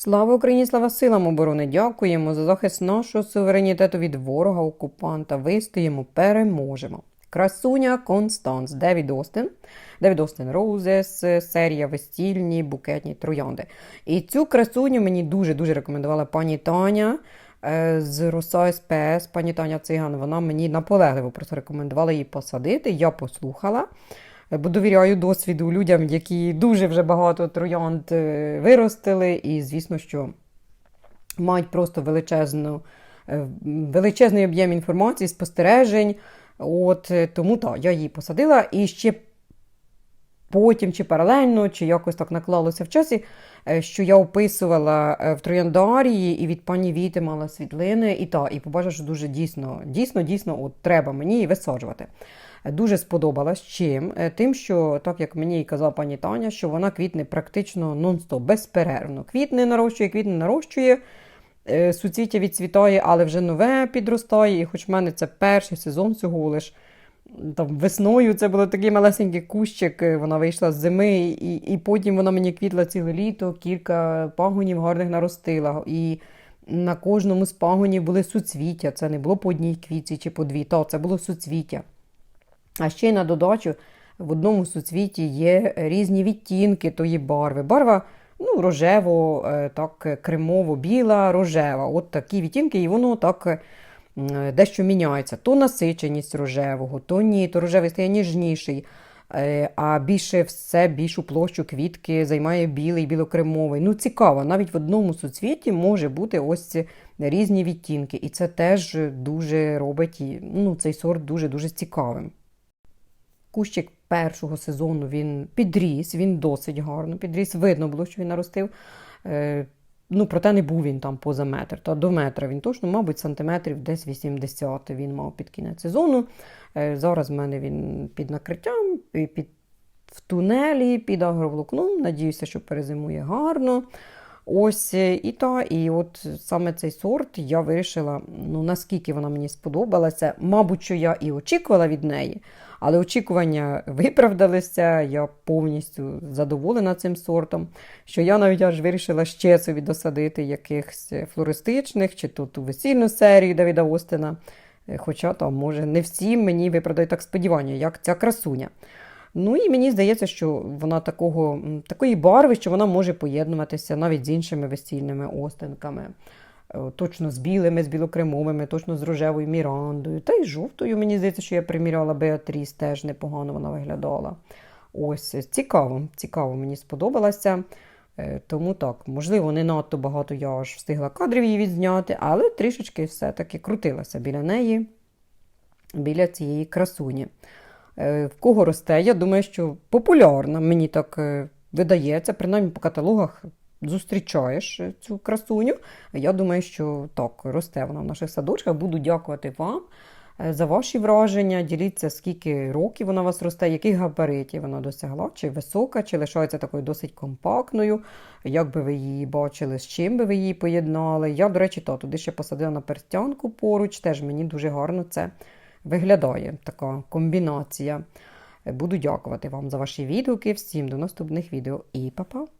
Слава Україні, слава силам оборони! Дякуємо за захист нашого суверенітету від ворога окупанта. Вистоїмо, переможемо. Красуня Констанс, Девід Остин. Девід Остин Роузес, серія весільні, букетні троянди. І цю красуню мені дуже-дуже рекомендувала пані Таня е, з Роса СПС, пані Таня Циган. Вона мені наполегливо просто рекомендувала її посадити. Я послухала. Бо довіряю досвіду людям, які дуже вже багато троянд е, виростили, і, звісно, що мають просто величезну, е, величезний об'єм інформації, спостережень. От е, Тому так, я її посадила і ще потім, чи паралельно, чи якось так наклалося в часі, що я описувала в Трояндарії і від пані Віти мала світлини, і та, і побачила, що дуже дійсно, дійсно, дійсно, от треба мені її висаджувати. Дуже сподобалась чим? Е, Тим, що, так як мені і казала пані Таня, що вона квітне практично нон-стоп, безперервно. Квітне нарощує, квітне нарощує, е, суцвіття відцвітає, але вже нове підростає. І хоч в мене це перший сезон всього лиш. Там весною це було такий малесенький кущик, е, вона вийшла з зими, і, і потім вона мені квітла ціле літо, кілька пагонів гарних наростила. І на кожному з пагонів були суцвіття. Це не було по одній квітці чи по дві, та це було суцвіття. А ще й на додачу в одному суцвіті є різні відтінки тої барви. Барва ну, рожево, е, так, кремово-біла, рожева. От такі відтінки, і воно так е, дещо міняється. То насиченість рожевого, то ні, то рожевий стає ніжніший. Е, А більше все, більшу площу квітки займає білий, білокремовий. Ну, цікаво, навіть в одному суцвіті може бути ось ці різні відтінки. І це теж дуже робить ну, цей сорт дуже-дуже цікавим. Кущик першого сезону він підріс, він досить гарно підріс. Видно було, що він наростив. Е, ну, проте не був він там поза метр. Та до метра він точно, мабуть, сантиметрів десь 80 він мав під кінець сезону. Е, зараз в мене він під накриттям, під, в тунелі, під агроволокном. Надіюся, що перезимує гарно. Ось е, і та, і от саме цей сорт я вирішила, ну наскільки вона мені сподобалася. Мабуть, що я і очікувала від неї, але очікування виправдалися. Я повністю задоволена цим сортом. Що я навіть аж вирішила ще собі досадити якихось флористичних, чи тут у весільну серію Давіда Остина. Е, Хоча там, може, не всі мені виправдають так сподівання, як ця красуня. Ну і мені здається, що вона такого, такої барви, що вона може поєднуватися навіть з іншими весільними остинками. Е, Точно з білими, з білокремовими, точно з рожевою мірандою. Та й жовтою, мені здається, що я приміряла Беатріс, теж непогано вона виглядала. Ось, цікаво, цікаво, мені сподобалася. Е, Тому так, можливо, не надто багато я аж встигла кадрів її відзняти, але трішечки все-таки крутилася біля неї, біля цієї красуні. Е, В кого росте, я думаю, що популярна, мені так видається, принаймні по каталогах зустрічаєш цю красуню. Я думаю, що так, росте вона в наших садочках. Буду дякувати вам е, за ваші враження. Діліться, скільки років вона у вас росте, яких габаритів вона досягла, чи висока, чи лишається такою досить компактною. Як би ви її бачили, з чим би ви її поєднали. Я, до речі, то туди ще посадила на перстянку поруч, теж мені дуже гарно це виглядає така комбінація. Буду дякувати вам за ваші відгуки. Всім до наступних відео і па-па!